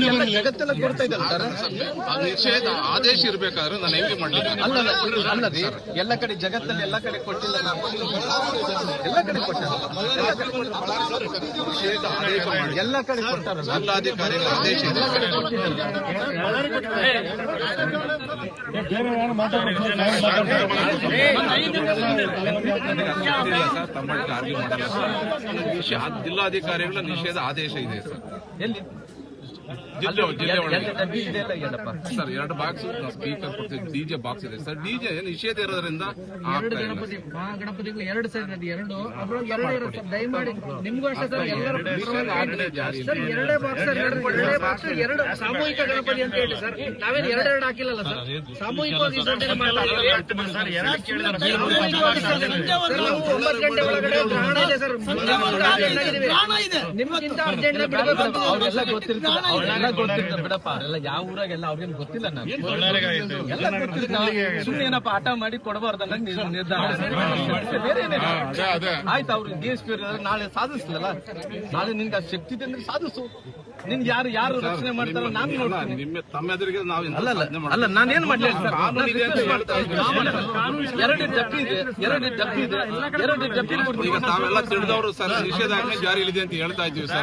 ಎಲ್ಲ ಜಗತ್ತೆಲ್ಲ ಕೊಡ್ತಾ ಇದ್ದಾರೆ ಸರ್ ನಿಷೇಧ ಆದೇಶ ಇರ್ಬೇಕಾದ್ರೆ ನಾನು ಹೆಂಗೆ ಮಾಡಲಿಲ್ಲ ಅಲ್ಲ ಅಲ್ಲ, ಅಲ್ಲ ಎಲ್ಲ ಕಡೆ ಜಗತ್ತಲ್ಲಿ ಎಲ್ಲ ಕಡೆ ಕೊಟ್ಟಿಲ್ಲ ಎಲ್ಲ ಕಡೆ ಕೊಟ್ಟಾರ ಎಲ್ಲ ಕಡೆ ಕೊಟ್ಟಾರ ಜಿಲ್ಲಾಧಿಕಾರಿಗಳ ಆದೇಶ ಇದೆ ಸರ್ ಜಿಲ್ಲಾಧಿಕಾರಿಗಳ ನಿಷೇಧ ಆದೇಶ ಇದೆ ಸರ್. ಎಲ್ಲಿ ಸರ್ ಎರಡು ಬಾಕ್ಸ್ ಸ್ಪೀಕರ್ ಡಿಜೆ ಬಾಕ್ಸ್ ಇದೆ. ಸರ್ ಡಿಜೆ ನಿಷೇಧ ಇರೋದ್ರಿಂದ ಇಲ್ಲ. ಗಣಪತಿ ಮಹಾಗಣಪತಿಗಳು ಎರಡು ಅದು ಎರಡು. ಅದ್ರೊಳಗೆ ಎರಡು ಇರುತ್ತೆ. ದಯಮಾಡಿ ನಿಮ್ಗೂ ಅಷ್ಟೇ ಸರ್ ಎಲ್ಲರೂ ಸರ್ ಎರಡೇ ಬಾಕ್ಸ್ ಸರ್ ಎರಡು ಎರಡೇ ಬಾಕ್ಸ್ ಎರಡು ಸಾಮೂಹಿಕ ಗಣಪತಿ ಅಂತ ಹೇಳಿ ಸರ್. ನಾವೇನು ಎರಡೆರಡು ಹಾಕಿಲ್ಲ ಸರ್? ಸಾಮೂಹಿಕವಾಗಿ ವಿಸರ್ಜನೆ ಮಾಡ್ತಾ ಇದ್ದೀವಿ. ಸಾಮೂಹಿಕವಾಗಿ ಸರ್ ನಾವು ಒಂಬತ್ತು ಗಂಟೆ ಒಳಗಡೆ ಗ್ರಹಣ ಇದೆ ಸರ್. ನಿಮ್ಗಿಂತ ಅರ್ಜೆಂಟ್ ಬಿಡಬೇಕು ಗೊತ್ತಿರ್ತಾರೆ ಬಿಡಪ್ಪ. ಅವರೆಲ್ಲ ಯಾವ ಊರಾಗೆಲ್ಲ ಅವ್ರಿಗೇನು ಗೊತ್ತಿಲ್ಲ ನಾನು ಎಲ್ಲ ಸುಮ್ಮನೆ ಏನಪ್ಪ ಆಟ ಮಾಡಿ ಕೊಡಬಾರ್ದಲ್ಲ ನೀವು ನಿರ್ಧಾರ. ಬೇರೆ ಆಯ್ತು ಅವ್ರು ಗೇಸ್ ನಾಳೆ ಸಾಧಿಸ್ಲಲ್ಲ ನಾಳೆ ನಿನ್ಗೆ ಆ ಶಕ್ತಿ ಇದೆ ಅಂದ್ರೆ ಸಾಧಿಸು. ನಿನ್ಗೆ ಯಾರು ಯಾರು ರಕ್ಷಣೆ ಮಾಡ್ತಾರೋ ನಾನು ನೋಡ್ತೀನಿ. ನಿಮ್ಮ ತಮ್ಮ ಎದುರಿಗೆ ನಾವು ಅಲ್ಲ ಅಲ್ಲ ನಾನೇನ್ ಮಾಡ್ಲಿ. ಎರಡು ಡಬ್ಬಿ ಇದೆ ಎರಡು ಡಬ್ಬಿ ಇದೆ ಎರಡು ಡಬ್ಬಿ ಈಗ ತಾವೆಲ್ಲ ತಿಳಿದವರು ಸರ್ ನಿಷೇಧಾಜ್ಞೆ ಜಾರಿಯಲ್ಲಿದೆ ಅಂತ ಹೇಳ್ತಾ ಇದ್ದೀವಿ ಸರ್.